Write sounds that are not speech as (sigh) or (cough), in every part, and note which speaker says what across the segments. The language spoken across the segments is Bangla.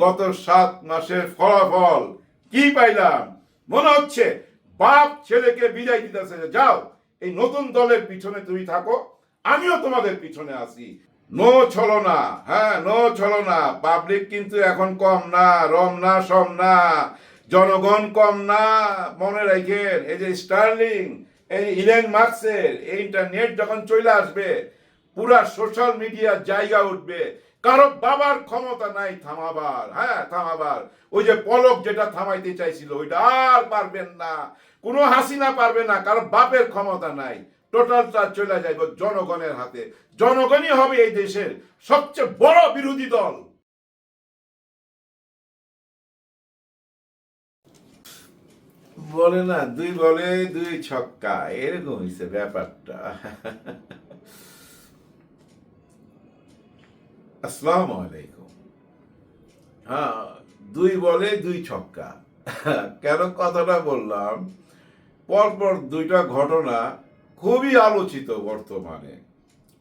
Speaker 1: গত সাত মাসের ফলাফল কি পাইলাম? মনে হচ্ছে বাপ ছেলেকে বিদায় দিতেছে যাও, এই নতুন দলের পিছনে তুমি থাকো, আমিও তোমাদের পিছনে আছি। নো ছলো না হ্যাঁ নো ছলো না পাবলিক কিন্তু এখন কম না, রম না, সম না, জনগণ কম না, মনে রাখেন, এই যে স্টার্লিং, এই ইলেন মার্কসের এই ইন্টারনেট যখন চলে আসবে, পুরা সোশ্যাল মিডিয়ার জায়গা উঠবে। কারও বাবার ক্ষমতা নাই, থামাবার। হ্যাঁ থামাবার। ওই যে পলক যেটা থামাইতে চাইছিল, ওইটা আর পারবেন না। কোনো হাসিনা পারবে না কারও বাপের ক্ষমতা নাই। টোটালটা চলে যাইব জনগণের হাতে। জনগণই হবে এই দেশের সবচেয়ে বড় বিরোধী দল। বলে না, দুই বলে দুই ছক্কা। এরকম হয়েছে ব্যাপারটা। (laughs) আসসালামু আলাইকুম। হ্যাঁ দুই বলে দুই ছক্কা। কেন কথাটা বললাম? পরপর দুইটা ঘটনা খুবই আলোচিত বর্তমানে।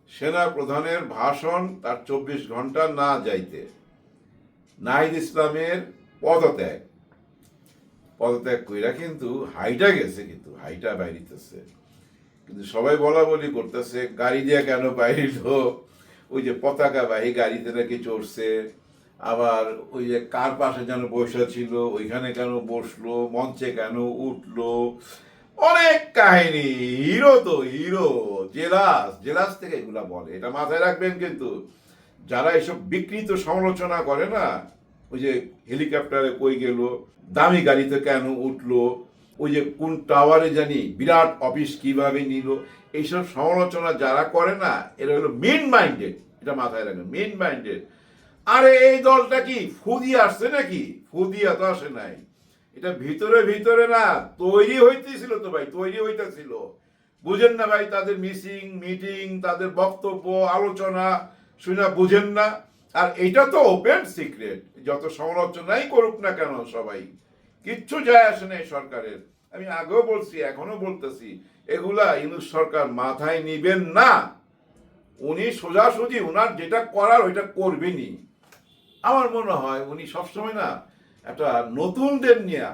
Speaker 1: সেনা প্রধানের ভাষণ তার চব্বিশ ঘণ্টা না যাইতে। নাহিদ ইসলামের পদত্যাগ। পদত্যাগ কইরা কিন্তু হাইটা গেছে কিন্তু, হাইটা বাইরিতেছে। কিন্তু সবাই বলা বলি করতেছে, গাড়ি দিয়ে কেন বাইরিল? ওই যে পতাকা বাহী গাড়িতে নাকি চড়ছে, আবার ওই যে কার পাশে যেন বসে ছিল, ওইখানে কেন বসল, মঞ্চে কেন উঠল। অনেক কাহিনী, হিরো তো হিরো, জেলাস জেলাস থেকে এগুলা বলে। এটা মাথায় রাখবেন কিন্তু, যারা এসব বিকৃত সমালোচনা করে না, ওই যে হেলিকপ্টারে কই গেল, দামি গাড়িতে কেন উঠল ওই যে কোন টাওয়ারে জানি বিরাট অফিস কীভাবে নিল, এইসব সমালোচনা যারা করে না, এরা হলো মেন মাইন্ডেড এটা মাথায় রাখবেন মেন মাইন্ডেড আরে এই দলটা কি ফুদিয়ে আসছে নাকি? ফুদিয়া তো আসে নাই। এটা ভিতরে ভিতরে না, তৈরি হইতেছিল তো ভাই, তৈরি হইতেছিল। বুঝেন না ভাই, তাদের মিসিং মিটিং তাদের বক্তব্য, আলোচনা, শুনে বুঝেন না। আর এটা তো ওপেন সিক্রেট যত সমালোচনাই করুক না কেন সবাই। কিচ্ছু যায় আসে না সরকারের। আমি আগেও বলছি এখনও বলতেছি, এগুলা ইউনুস সরকার মাথায় নিবেন না। উনি সোজাসুজি উনার যেটা করার ওইটা করবেনই। আমার মনে হয় উনি সবসময় না একটা নতুনদের নিয়ে,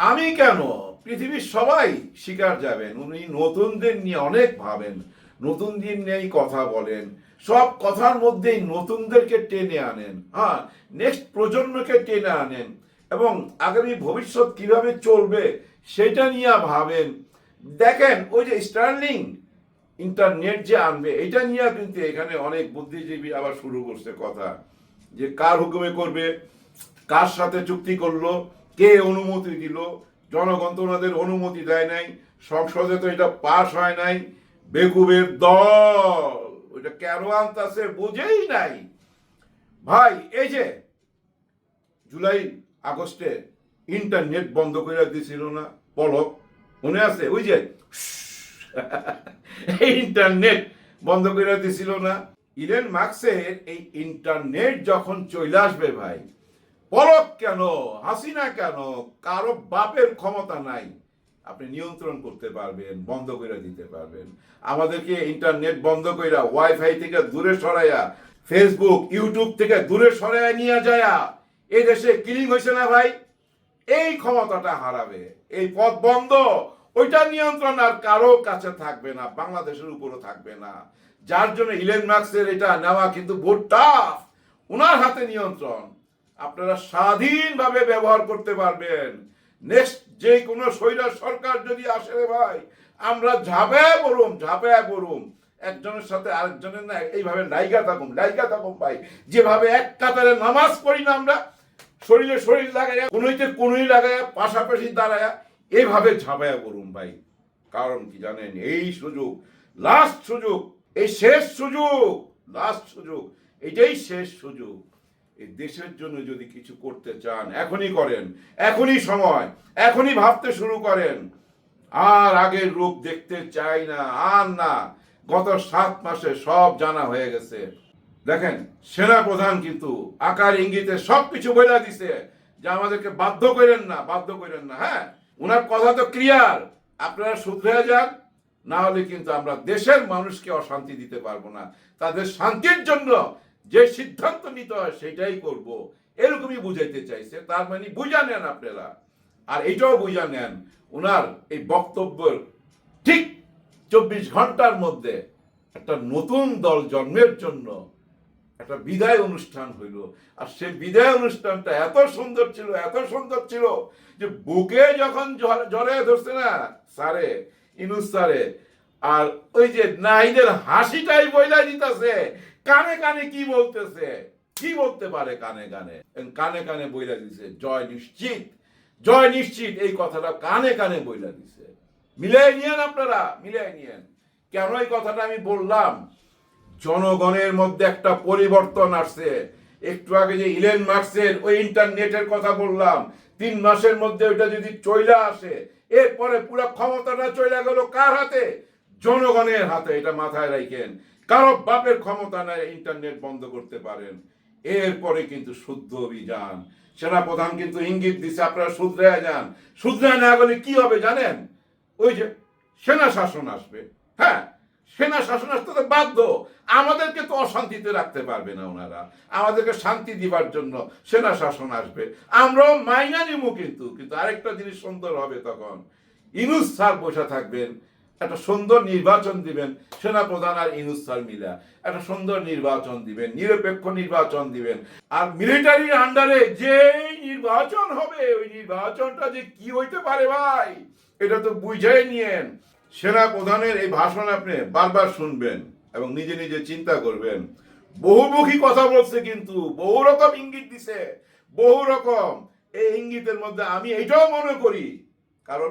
Speaker 1: আমি কেন? পৃথিবীর সবাই শিকার যাবেন। উনি নতুনদের নিয়ে অনেক ভাবেন, নতুনদের নিয়েই কথা বলেন, সব কথার মধ্যেই নতুনদেরকে টেনে আনেন। হ্যাঁ নেক্সট প্রজন্মকে টেনে আনেন। এবং আগামী ভবিষ্যৎ কীভাবে চলবে সেটা নিয়ে ভাবেন। দেখেন, ওই যে স্টার্লিং ইন্টারনেট যে আনবে, এটা নিয়ে কিন্তু এখানে অনেক বুদ্ধিজীবী আবার শুরু করছে কথা। যে কার হুকুমে করবে, কার সাথে চুক্তি করল, কে অনুমতি দিল, জনগণ তো ওনাদের অনুমতি দেয় নাই, সংসদে তো এটা পাশ হয় নাই, বেকুবের দল, ওইটা কেন আনতাছে বুঝেই নাই। ভাই, এই যে, জুলাই আগস্টে ইন্টারনেট বন্ধ করে দিছিল না পলক মনে আছে? ওই যে, (laughs) ইন্টারনেট বন্ধ করে দিছিল না। ইলেন মার্কসের এই ইন্টারনেট যখন চলে আসবে ভাই, পলক কেন, হাসিনা কেন, কারও বাপের ক্ষমতা নাই। আপনি নিয়ন্ত্রণ করতে পারবেন, বন্ধ করে দিতে পারবেন। আমাদেরকে ইন্টারনেট বন্ধ কইরা ওয়াইফাই থেকে দূরে সরাইয়া ফেসবুক ইউটিউব থেকে দূরে সরাইয়া নিয়ে যায়া। এই দেশে কিলিং হয়েছে না ভাই? এই ক্ষমতাটা হারাবে, এই পথ বন্ধ, ওইটা নিয়ন্ত্রণ আর কারও কাছে থাকবে না, বাংলাদেশের উপরও থাকবে না। যার জন্য ইলেন মার্কসের এটা নেওয়া কিন্তু বহুত টাফ ওনার হাতে নিয়ন্ত্রণ, আপনারা স্বাধীনভাবে ব্যবহার করতে পারবেন। নেক্সট যে কোনো স্বৈরার সরকার যদি আসে রে ভাই, আমরা ঝাঁপে পড়ুম ঝাঁপে পড়ুম। একজনের সাথে আরেকজনের না এইভাবে নাইগা থাকুম নাইগা থাকুম ভাই। যেভাবে এক কাতারে নামাজ পড়ি না আমরা শরীরে শরীর লাগাইয়া, কোনোইতে কোনোই লাগাইয়া, পাশাপাশি দাঁড়ায়া এইভাবে ঝাঁপাইয়া করুন ভাই। কারণ কি জানেন? এই সুযোগ লাস্ট সুযোগ, এই শেষ সুযোগ লাস্ট সুযোগ, এটাই শেষ সুযোগ। এই দেশের জন্য যদি কিছু করতে চান, এখনই করেন, এখনই সময়, এখনই ভাবতে শুরু করেন। আর আগের রূপ দেখতে চাই না, আর না, গত সাত মাসে সব জানা হয়ে গেছে। দেখেন, সেনা প্রধান কিন্তু আকার ইঙ্গিতে সবকিছু বলে দিছে যে আমাদেরকে বাধ্য করেন না, বাধ্য করেন না হ্যাঁ? ওনার কথা তো ক্লিয়ার আপনারা শুধরে যান, না হলে কিন্তু আমরা দেশের মানুষকে অশান্তি দিতে পারব না। তাদের শান্তির জন্য যে সিদ্ধান্ত নিতে হয় সেটাই করব। এরকমই বুঝাইতে চাইছে, তার মানে বুঝা নেন আপনারা। আর এটাও বুঝা নেন ওনার এই বক্তব্যের ঠিক চব্বিশ ঘণ্টার মধ্যে একটা নতুন দল জন্মের জন্য একটা বিদায় অনুষ্ঠান হইল। আর সেই বিদায় অনুষ্ঠানটা এত সুন্দর ছিল, এত সুন্দর ছিল যে বুকে যখন জ্বরে ধরছে না, স্যারে, ইনুস স্যারে, আর ওই যে নাইদের হাসিটাই বইলা দিতেছে, কানে কানে কি বলতেছে? কি বলতে পারে কানে কানে? কানে কানে বইলা দিছে, জয় নিশ্চিত জয় নিশ্চিত এই কথাটা কানে কানে বইলা দিছে। মিলাই নিয়েন আপনারা, মিলাই নিয়েন। কেন এই কথাটা আমি বললাম? জনগণের মধ্যে একটা পরিবর্তন আসছে। একটু আগে যে ইলেন মার্কসের ওই ইন্টারনেটের কথা বললাম, তিন মাসের মধ্যে ওইটা যদি চইলা আসে, এরপরে পুরো ক্ষমতাটা চইলা গেল কার হাতে? জনগণের হাতে, এটা মাথায় রাখেন কারও বাপের ক্ষমতা নাই ইন্টারনেট বন্ধ করতে পারেন। এরপরে কিন্তু শুদ্ধ অভিযান। সেনাপ্রধান কিন্তু ইঙ্গিত দিছে, আপনারা শুধরায় যান। শুধরায় না গেলে কি হবে জানেন? ওই যে সেনা শাসন আসবে। হ্যাঁ সেনা শাসন আসতে বাধ্য। আমাদেরকে তো অশান্তিতে রাখতে পারবে না ওনারা। আমাদেরকে শান্তি দিবার জন্য সেনা শাসন আসবে। আমরাও মাইনা নিব কিন্তু। কিন্তু আরেকটা জিনিস সুন্দর হবে তখন। ইনুস স্যার বসে থাকবেন। একটা সুন্দর নির্বাচন দিবেন। সেনাপ্রধান আর ইনুস স্যার মিলা একটা সুন্দর নির্বাচন দিবেন। নিরপেক্ষ নির্বাচন দিবেন। আর মিলিটারির আন্ডারে যে নির্বাচন হবে, ওই নির্বাচনটা যে কি হইতে পারে ভাই, এটা তো বুঝাই নিয়েন। সেনা প্রধানের এই ভাষণ আপনি বারবার শুনবেন এবং নিজে নিজে চিন্তা করবেন। বহুমুখী কথা বলছে কিন্তু বহু রকম ইঙ্গিত দিছে, বহু রকম এই ইঙ্গিতের মধ্যে আমি এটাও মনে করি। কারণ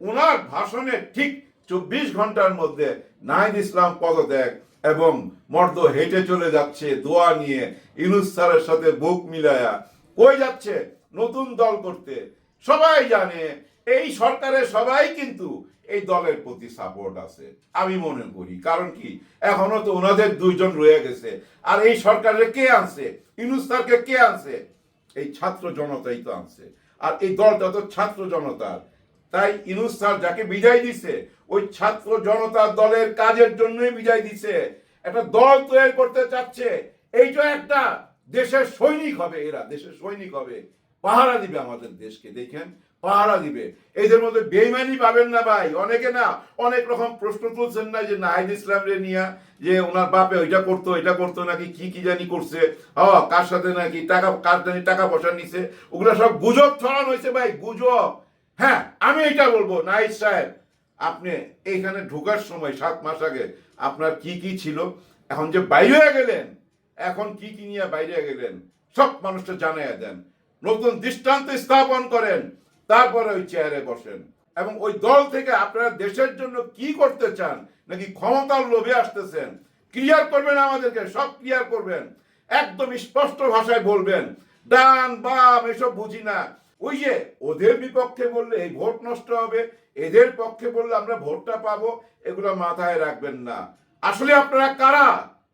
Speaker 1: ওনার ভাষণে ঠিক চব্বিশ ঘণ্টার মধ্যে নাহিদ ইসলাম পদত্যাগ এবং মর্দ হেঁটে চলে যাচ্ছে দোয়া নিয়ে ইনুস স্যারের সাথে বুক মিলায়া। কই যাচ্ছে? নতুন দল করতে। সবাই জানে, এই সরকারের সবাই কিন্তু এই দলের প্রতি সাপোর্ট আছে। আমি মনে করি, কারণ কি? এখনও তো ওনাদের দুইজন রয়ে গেছে। আর এই সরকারের কে আনছে? ইনুস স্যারকে কে আনছে? এই ছাত্র জনতাই তো আনছে। আর এই দলটা তো ছাত্র জনতার। তাই ইনুস স্যার যাকে বিদায় দিছে, ওই ছাত্র জনতার দলের কাজের জন্যই বিদায় দিছে। একটা দল তৈরি করতে চাচ্ছে এইটা একটা দেশের সৈনিক হবে এরা, দেশের সৈনিক হবে। পাহারা দিবে আমাদের দেশকে, দেখেন পাহারা দিবে। এদের মধ্যে বেইমানি পাবেন না ভাই। অনেকে না, অনেক রকম প্রশ্ন তুলছেন না যে নাহিদ ইসলাম রে নিয়া যে ওনার বাপে ওইটা করতো, এটা করতো নাকি, কি কি জানি করছে, হ, কার সাথে নাকি, টাকা, কার জানি টাকা পয়সা নিছে, ওগুলো সব গুজব ছড়ানো হয়েছে ভাই, গুজব। হ্যাঁ আমি এটা বলব, নাহিদ সাহেব, আপনি এইখানে ঢোকার সময় সাত মাস আগে আপনার কি কি ছিল? এখন যে বাইরে গেলেন, এখন কি কি নিয়ে বাইরে গেলেন? সব মানুষটা জানাইয়া দেন। নতুন দৃষ্টান্ত স্থাপন করেন। তারপরে ওই চেয়ারে বসেন। এবং ওই দল থেকে আপনারা দেশের জন্য কি করতে চান, নাকি ক্ষমতার লোভে আসতেছেন ক্লিয়ার করবেন আমাদেরকে, সব ক্লিয়ার করবেন। একদম স্পষ্ট ভাষায় বলবেন, ডান, বাম, এসব বুঝি না। ওই যে ওদের বিপক্ষে বললে এই ভোট নষ্ট হবে, এদের পক্ষে বললে আমরা ভোটটা পাবো, এগুলো মাথায় রাখবেন না। আসলে আপনারা কারা?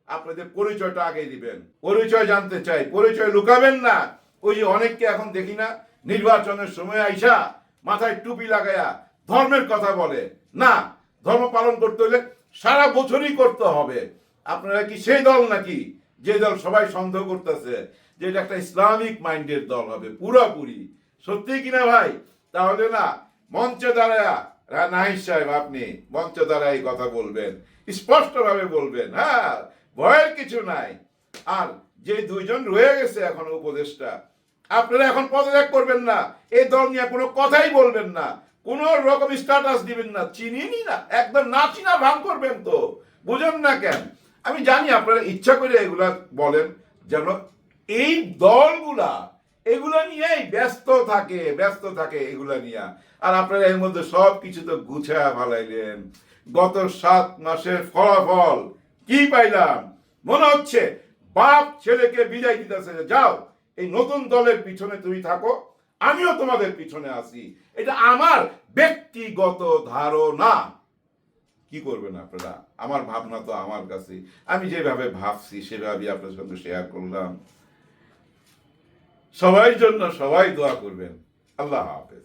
Speaker 1: আপনাদের পরিচয়টা আগে দিবেন। পরিচয় জানতে চাই, পরিচয় লুকাবেন না। ওই যে অনেককে এখন দেখি না নির্বাচনের সময় আইসা মাথায় টুপি লাগায়া ধর্মের কথা বলে। না, ধর্ম পালন করতে হলে সারা বছরই করতে হবে। আপনারা কি সেই দল নাকি? যে দল সবাই সন্দেহ করতেছে যে এটা একটা ইসলামিক মাইন্ডের দল হবে, পুরোপুরি। সত্যি কিনা ভাই? তাহলে না, মঞ্চে দাঁড়ায়া রা- নাহিদ সাহেব আপনি মঞ্চে দাঁড়ায় এই কথা বলবেন, স্পষ্টভাবে বলবেন হ্যাঁ ভয়ের কিছু নাই। আর যে দুইজন রয়ে গেছে এখন উপদেষ্টা আপনারা এখন পদত্যাগ করবেন না। এই দল নিয়ে কোনো কথাই বলবেন না। কোন রকম স্ট্যাটাস দিবেন না। চিনিনি না? একদম না চিনা ভান করবেন তো। বুঝেন না কেন? আমি জানি আপনারা ইচ্ছা করে এগুলা বলেন, যেন এই দলগুলা এগুলা নিয়েই ব্যস্ত থাকে ব্যস্ত থাকে এগুলা নিয়ে। আর আপনারা এর মধ্যে সব কিছু তো গুছা ভালাইলেন গত সাত মাসের ফলাফল কি পাইলাম? মনে হচ্ছে বাপ ছেলেকে বিদায় দিতেছে। যাও এই নতুন দলের পিছনে তুমি থাকো, আমিও তোমাদের পিছনে আছি। এটা আমার ব্যক্তিগত ধারণা। কি করবেন আপনারা? আমার ভাবনা তো আমার কাছে। আমি যেভাবে ভাবছি সেভাবে আপনার সঙ্গে শেয়ার করলাম। সবাই জন্য সবাই দোয়া করবেন। আল্লাহ হাফেজ।